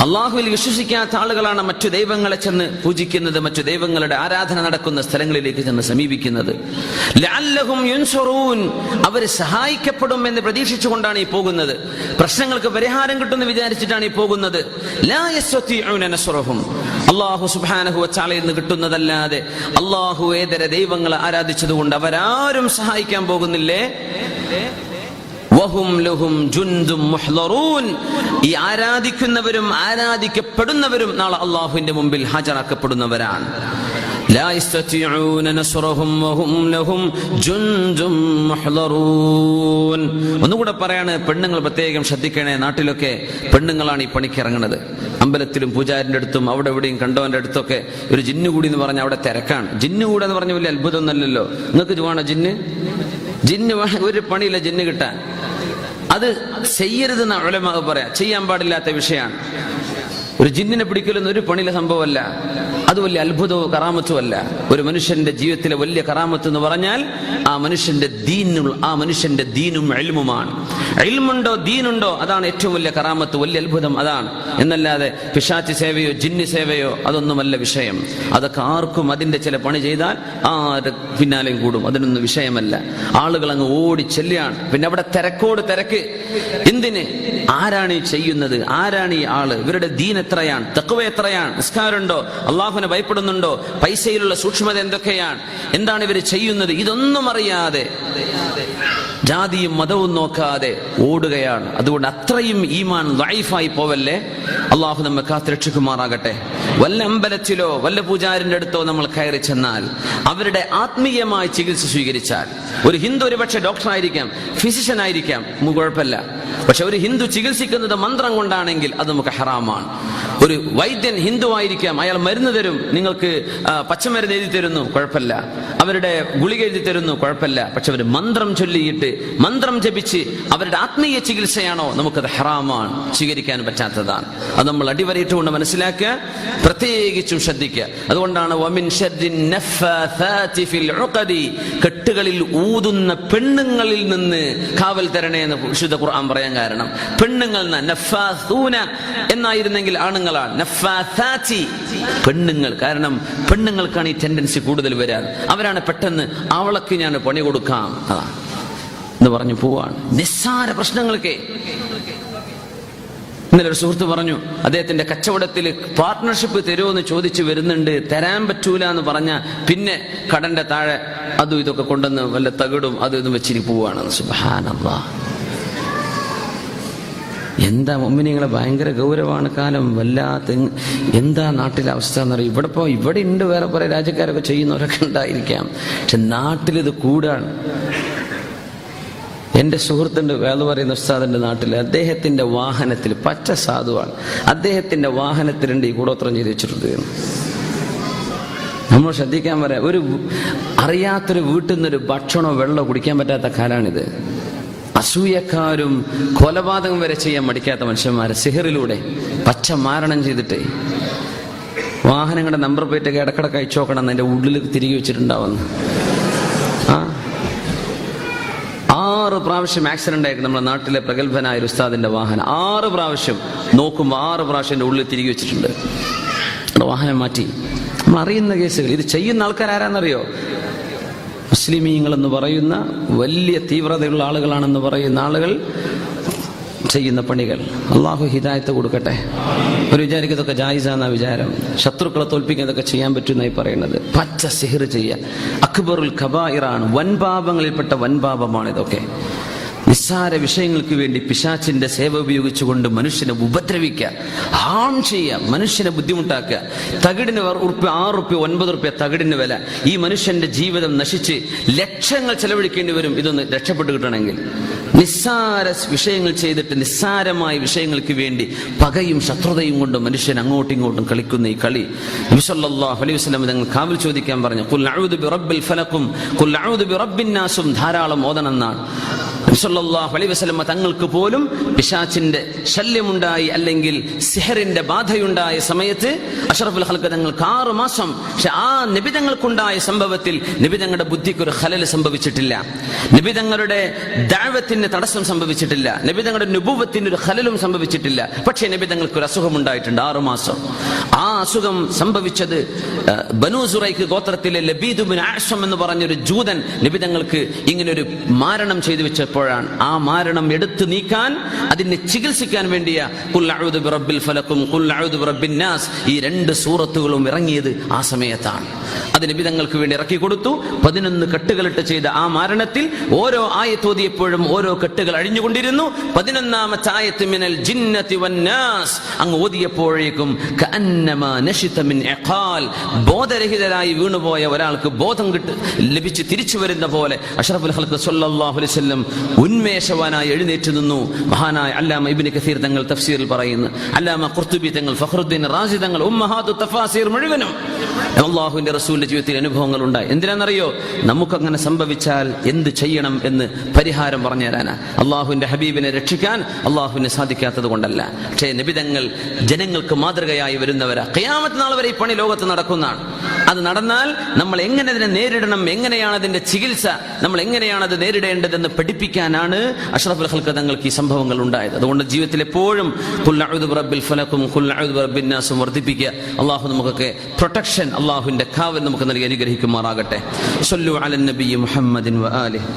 അള്ളാഹുവിൽ വിശ്വസിക്കാത്ത ആളുകളാണ് മറ്റു ദൈവങ്ങളെ ചെന്ന് പൂജിക്കുന്നത് മറ്റു ദൈവങ്ങളുടെ ആരാധന നടക്കുന്ന സ്ഥലങ്ങളിലേക്ക് ചെന്ന് സമീപിക്കുന്നത്. അവർ സഹായിക്കപ്പെടും എന്ന് പ്രതീക്ഷിച്ചുകൊണ്ടാണ് ഈ പോകുന്നത്. പ്രശ്നങ്ങൾക്ക് പരിഹാരം കിട്ടുമെന്ന് വിചാരിച്ചിട്ടാണ് ഈ പോകുന്നത്. അള്ളാഹു സുബ്ഹാനഹു വച്ചാലയിൽ നിന്ന് കിട്ടുന്നതല്ലാതെ അള്ളാഹു ഏതര ദൈവങ്ങളെ ആരാധിച്ചതുകൊണ്ട് അവരാരും സഹായിക്കാൻ പോകുന്നില്ലേ? ഈ ആരാധിക്കുന്നവരും ആരാധിക്കപ്പെടുന്നവരും നാളെ അള്ളാഹുവിന്റെ മുമ്പിൽ ഹാജരാക്കപ്പെടുന്നവരാണ്. ഒന്നുകൂടെ പറയാണ് പെണ്ണുങ്ങൾ പ്രത്യേകം ശ്രദ്ധിക്കണേ നാട്ടിലൊക്കെ പെണ്ണുങ്ങളാണ് ഈ പണിക്ക് ഇറങ്ങുന്നത്. അമ്പലത്തിലും പൂജാരിന്റെ അടുത്തും അവിടെ എവിടെയും കണ്ടവന്റെ അടുത്തൊക്കെ ഒരു ജിന്നുകൂടി എന്ന് പറഞ്ഞാൽ അവിടെ തിരക്കാണ്. ജിന്നുകൂടെ എന്ന് പറഞ്ഞ വലിയ അത്ഭുതമൊന്നുമല്ലല്ലോ. നിങ്ങൾക്ക് വേണോ ജിന്ന്? ജിന്ന് ഒരു പണിയില്ല ജിന്ന് കിട്ടാൻ. അത് ചെയ്യരുതെന്ന് ഉലമാവ് പറയാം. ചെയ്യാൻ പാടില്ലാത്ത വിഷയമാണ്. ഒരു ജിന്നിനെ പിടിക്കലൊന്നും ഒരു പണിയിലെ സംഭവമല്ല. അത് വലിയ അത്ഭുതവും കറാമത്തും അല്ല ഒരു മനുഷ്യന്റെ ജീവിതത്തിലെ വലിയ കറാമത്ത് എന്ന് പറഞ്ഞാൽ ആ മനുഷ്യന്റെ ദീനും ആ മനുഷ്യന്റെ ദീനും എൽമുമാണ് എൽമുണ്ടോ ദീനുണ്ടോ അതാണ് ഏറ്റവും വലിയ കറാമത്ത് വലിയ അത്ഭുതം അതാണ്. എന്നല്ലാതെ പിശാച്ച് സേവയോ ജിന്നി സേവയോ അതൊന്നുമല്ല വിഷയം. അതൊക്കെ ആർക്കും അതിന്റെ ചില പണി ചെയ്താൽ ആര് പിന്നാലെയും കൂടും. അതിനൊന്നും വിഷയമല്ല. ആളുകൾ അങ്ങ് ഓടി ചെല്ലുകയാണ്. പിന്നെ അവിടെ തിരക്കോട് തിരക്ക്. എന്തിന്? ആരാണ് ഈ ചെയ്യുന്നത്? ആരാണ് ഈ ആൾ? ഇവരുടെ ദീൻ എത്രയാണ്? തക്കുവ എത്രയാണ്? നിസ്കാരമുണ്ടോ? അള്ളാഹുവിനെ ഭയപ്പെടുന്നുണ്ടോ? പൈസയിലുള്ള സൂക്ഷ്മത എന്തൊക്കെയാണ്? എന്താണ് ഇവർ ചെയ്യുന്നത്? ഇതൊന്നും അറിയാതെ ജാതിയും മതവും നോക്കാതെ ഓടുകയാണ്. അതുകൊണ്ട് അത്രയും ഈമാൻ ലൈഫായി പോവല്ലേ? അള്ളാഹു നമ്മെ കാത്തിരക്ഷിക്കുമാറാകട്ടെ. വല്ല അമ്പലത്തിലോ വല്ല പൂജാരിന്റെ അടുത്തോ നമ്മൾ കയറി ചെന്നാൽ അവരുടെ ആത്മീയമായി ചികിത്സ സ്വീകരിച്ചാൽ ഒരു ഹിന്ദു ഒരു പക്ഷേ ഡോക്ടർ ആയിരിക്കാം ഫിസിഷ്യൻ ആയിരിക്കാം കുഴപ്പമില്ല. പക്ഷെ ഒരു ഹിന്ദു ചികിത്സിക്കുന്നത് മന്ത്രം കൊണ്ടാണെങ്കിൽ അത് നമുക്ക് ഹറാമാണ്. ഒരു വൈദ്യൻ ഹിന്ദു ആയിരിക്കാം അയാൾ മരുന്ന് തരും. നിങ്ങൾക്ക് പച്ചമരുന്ന് എഴുതി തരുന്നു. കുഴപ്പമില്ല. അവരുടെ ഗുളിക എഴുതി തരുന്നു. കുഴപ്പമില്ല. പക്ഷെ അവർ മന്ത്രം ചൊല്ലിയിട്ട് മന്ത്രം ജപിച്ച് അവരുടെ ആത്മീയ ചികിത്സയാണോ? നമുക്കത് ഹറാമാണ്. സ്വീകരിക്കാൻ പറ്റാത്തതാണ്. അത് നമ്മൾ അടിവരയിട്ടുകൊണ്ട് മനസ്സിലാക്കുക പ്രത്യേകിച്ചും ശ്രദ്ധിക്കുക. അതുകൊണ്ടാണ് വമിൻ കെട്ടുകളിൽ ഊതുന്ന പെണ്ണുങ്ങളിൽ നിന്ന് കാവൽ തരണേ എന്ന് വിശുദ്ധ ഖുർആൻ പറയാൻ കാരണം. പെണ്ണുങ്ങൾ എന്നായിരുന്നെങ്കിൽ ആണുങ്ങളാണ് നഫ്ഫാഥാതി പെണ്ണുങ്ങൾ. കാരണം പെണ്ണുങ്ങൾക്കാണ് ഈ ടെൻഡൻസി കൂടുതൽ വരാൻ അവരാണ് പെട്ടെന്ന് അവളക്ക് ഞാൻ പണി കൊടുക്കാം. അതാണ് എന്ന് പറഞ്ഞു പോവാണ്. നിസ്സാര പ്രശ്നങ്ങൾക്ക്. ഇന്നലെ ഒരു സുഹൃത്ത് പറഞ്ഞു അദ്ദേഹത്തിന്റെ കച്ചവടത്തിൽ പാർട്ട്ണർഷിപ്പ് തരുമോ ചോദിച്ചു വരുന്നുണ്ട്. തരാൻ പറ്റൂല എന്ന് പറഞ്ഞ പിന്നെ കടന്റെ താഴെ അതും ഇതൊക്കെ കൊണ്ടുവന്ന് വല്ല തകിടും അതും ഇതും വെച്ചിരി പോവാണ് സുബാനല്ലാ എന്താ മമ്മിനിങ്ങളെ ഭയങ്കര ഗൗരവമാണ് കാലം? വല്ലാത്ത എന്താ നാട്ടിലെ അവസ്ഥ എന്നറിയും? ഇവിടെ ഇപ്പോൾ ഇവിടെ ഉണ്ട് വേറെ കുറെ രാജ്യക്കാരൊക്കെ ചെയ്യുന്നവരൊക്കെ ഉണ്ടായിരിക്കാം. പക്ഷെ നാട്ടിലിത് കൂടാണ്. എന്റെ സുഹൃത്തുണ്ട് വേല പറയുന്ന ഉസ്താദിന്റെ നാട്ടിൽ അദ്ദേഹത്തിന്റെ വാഹനത്തിൽ പച്ച സാധുവാണ്. അദ്ദേഹത്തിന്റെ വാഹനത്തിലുണ്ട് ഈ കൂടോത്രം ചെയ്ത് വെച്ചിട്ടുണ്ട് നമ്മൾ ശ്രദ്ധിക്കാൻ പറയാം ഒരു അറിയാത്തൊരു വീട്ടിൽ നിന്നൊരു ഭക്ഷണമോ വെള്ളമോ കുടിക്കാൻ പറ്റാത്ത കാലാണിത്. അസൂയക്കാരും കൊലപാതകം വരെ ചെയ്യാൻ മടിക്കാത്ത മനുഷ്യന്മാരെ സിഹറിലൂടെ പച്ച മാരണം ചെയ്തിട്ട് വാഹനങ്ങളുടെ നമ്പർ പ്ലേറ്റൊക്കെ ഇടക്കിടക്ക് അയച്ചു നോക്കണം അതിന്റെ ഉള്ളിൽ തിരികെ വെച്ചിട്ടുണ്ടാവുന്നു. ആ? ആറ് പ്രാവശ്യം ആക്സിഡന്റ് ആയിട്ട് നമ്മുടെ നാട്ടിലെ പ്രഗത്ഭനായ ഒരു ഉസ്താദിന്റെ വാഹനം. ആറ് പ്രാവശ്യം നോക്കുമ്പോൾ ആറ് പ്രാവശ്യം ഉള്ളിൽ തിരികെ വെച്ചിട്ടുണ്ട്. വാഹനം മാറ്റി. നമ്മൾ അറിയുന്ന കേസുകൾ. ഇത് ചെയ്യുന്ന ആൾക്കാർ ആരാന്നറിയോ? മുസ്ലിമീങ്ങൾ എന്ന് പറയുന്ന വലിയ തീവ്രതയുള്ള ആളുകളാണെന്ന് പറയുന്ന ആളുകൾ ചെയ്യുന്ന പണികൾ. അള്ളാഹു ഹിദായത്ത് കൊടുക്കട്ടെ. ഒരു വിചാരിക്കതൊക്കെ ജായിസാന്ന വിചാരം. ശത്രുക്കളെ തോൽപ്പിക്കുന്നതൊക്കെ ചെയ്യാൻ പറ്റുന്നതായി പറയുന്നത്. പച്ച സിഹിർ ചെയ്യുക. അക്ബറുൽ കബായിറാണ്. വൻപാപങ്ങളിൽപ്പെട്ട വൻപാപമാണ് ഇതൊക്കെ നിസ്സാര വിഷയങ്ങൾക്ക് വേണ്ടി പിശാച്ചിന്റെ സേവ ഉപയോഗിച്ചുകൊണ്ട് മനുഷ്യനെ ഉപദ്രവിക്കുക ഹാം ചെയ്യുക മനുഷ്യനെ ബുദ്ധിമുട്ടാക്കുക. തകിടിന് ഉറുപ്പ്യ ആറ് ഉറുപ്പ്യ ഒൻപത് ഉറുപ്പ്യ തകിടിന് വില. ഈ മനുഷ്യന്റെ ജീവിതം നശിച്ച് ലക്ഷങ്ങൾ ചെലവഴിക്കേണ്ടി വരും. ഇതൊന്ന് രക്ഷപ്പെട്ടു കിട്ടണമെങ്കിൽ. നിസ്സാര വിഷയങ്ങൾ ചെയ്തിട്ട് നിസ്സാരമായ വിഷയങ്ങൾക്ക് വേണ്ടി പകയും ശത്രുതയും കൊണ്ട് മനുഷ്യൻ അങ്ങോട്ടും ഇങ്ങോട്ടും കളിക്കുന്ന ഈ കളി. നബിസല്ലാഹു അലൈഹി വസല്ലം തങ്ങൾ കാവൽ ചോദിക്കാൻ പറഞ്ഞു "ഖുൽ അഊദു ബിറബ്ബിൽ ഫലഖും ഖുൽ അഊദു ബിറബ്ബിൻ നാസും. ധാരാളം സല്ലല്ലാഹു അലൈഹി വസല്ലമ തങ്ങൾക്ക് പോലും പിശാച്ചിന്റെ ശല്യമുണ്ടായി അല്ലെങ്കിൽ സിഹറിന്റെ ബാധയുണ്ടായ സമയത്ത് അഷറഫുൽ ഹൽക്ക് തങ്ങൾക്ക് ആറ് മാസം പക്ഷെ ആ നിബിതങ്ങൾക്കുണ്ടായ സംഭവത്തിൽ നിബിതങ്ങളുടെ ബുദ്ധിക്ക് ഒരു ഖലൽ സംഭവിച്ചിട്ടില്ല. നിബിതങ്ങളുടെ ദാഴത്തിന് തടസ്സം സംഭവിച്ചിട്ടില്ല. നിബിതങ്ങളുടെ നുഭൂവത്തിന് ഒരു ഹലലും സംഭവിച്ചിട്ടില്ല. പക്ഷേ നിബിതങ്ങൾക്ക് ഒരു അസുഖം ഉണ്ടായിട്ടുണ്ട് ആറ് മാസം. ആ അസുഖം സംഭവിച്ചത് ബനുസുറൈക്ക് ബനൂ സുറൈക്ക് ഗോത്രത്തിലെ ലബീദുബിൻ ആഷം എന്ന് പറഞ്ഞൊരു ജൂതൻ നിബിതങ്ങൾക്ക് ഇങ്ങനെ ഒരു മാരണം ചെയ്തു വെച്ചപ്പോഴാണ് ആ മാരണം എടുത്തു നീക്കാൻ അതിനെ ചികിത്സിക്കാൻ വേണ്ടിയ ഖുൽ അഊദു ബിറബ്ബിൽ ഫലക്കും ഖുൽ അഊദു ബിറബ്ബിൻ നാസ് ഈ രണ്ട് സൂറത്തുകളും ഇറങ്ങിയത് ആ സമയത്താണ്. അത് നിബിതങ്ങൾക്ക് വേണ്ടി ഇറക്കി കൊടുത്തു. പതിനൊന്ന് കെട്ടുകളിട്ട് ചെയ്ത ആ മരണത്തിൽ ഓരോ ആയത്തോതിയപ്പോഴും ഓരോ കെട്ടുകൾ അഴിഞ്ഞുകൊണ്ടിരുന്നു. പതിനൊന്നാമത്തെ ആയത്ത് മിനൽ ജിന്നതി വന്നാസ് അങ്ങ് ഓതിയപ്പോഴേക്കും ബോധരഹിതരായി വീണുപോയ ഒരാൾക്ക് ബോധം കിട്ട് ലഭിച്ച് തിരിച്ചു വരുന്ന പോലെ അഷ്റഫുൽ ഹൽക്ക് സല്ലല്ലാഹു അലൈഹി വസല്ലം ഉന്മേഷവാനായി എഴുന്നേറ്റ് നിന്നു. മഹാനായ അല്ലാമ ഇബ്നു കസീർ തങ്ങൾ തഫ്സീറിൽ പറയുന്നു. അല്ലാമ കുർത്തുബി തങ്ങൾ ഫഹ്റുദ്ദീൻ റാസി തങ്ങൾ ഉമ്മഹാദു തഫാസീർ മുഴുവനും. അള്ളാഹുവിന്റെ റസൂലിന്റെ ജീവിതത്തിൽ അനുഭവങ്ങൾ ഉണ്ടായി. എന്തിനാണെന്നറിയോ? നമുക്കങ്ങനെ സംഭവിച്ചാൽ എന്ത് ചെയ്യണം എന്ന് പരിഹാരം പറഞ്ഞു തരാനാ അള്ളാഹുവിന്റെ ഹബീബിനെ രക്ഷിക്കാൻ അള്ളാഹുവിനെ സാധിക്കാത്തത് കൊണ്ടല്ല. പക്ഷേ നിബിതങ്ങൾ ജനങ്ങൾക്ക് മാതൃകയായി വരുന്നവരാ. ഖിയാമത്ത് നാൾ വരെ ഈ പണി ലോകത്ത് നടക്കുന്നതാണ്. അത് നടന്നാൽ നമ്മൾ എങ്ങനെ അതിനെ നേരിടണം എങ്ങനെയാണ് അതിന്റെ ചികിത്സ നമ്മൾ എങ്ങനെയാണ് അത് നേരിടേണ്ടതെന്ന് പഠിപ്പിക്കാനാണ് അഷ്റഫുൽ ഹൽക്ക തങ്ങൾക്ക് ഈ സംഭവങ്ങൾ ഉണ്ടായത്. അതുകൊണ്ട് ജീവിതത്തിൽ എപ്പോഴും ബിറബ്ബിൽ ഫലക്കും ഖുൽ അഊദു ബിറബ്ബിൻ നാസും വർദ്ധിപ്പിക്കുക. അള്ളാഹു നമുക്കൊക്കെ പ്രൊട്ടക്ഷൻ അള്ളാഹുവിന്റെ കാവൽ നമുക്ക് നൽകി അനുഗ്രഹിക്കുമാറാകട്ടെ. സല്ലു അലൻ നബി മുഹമ്മദിൻ വ ആലിഹി.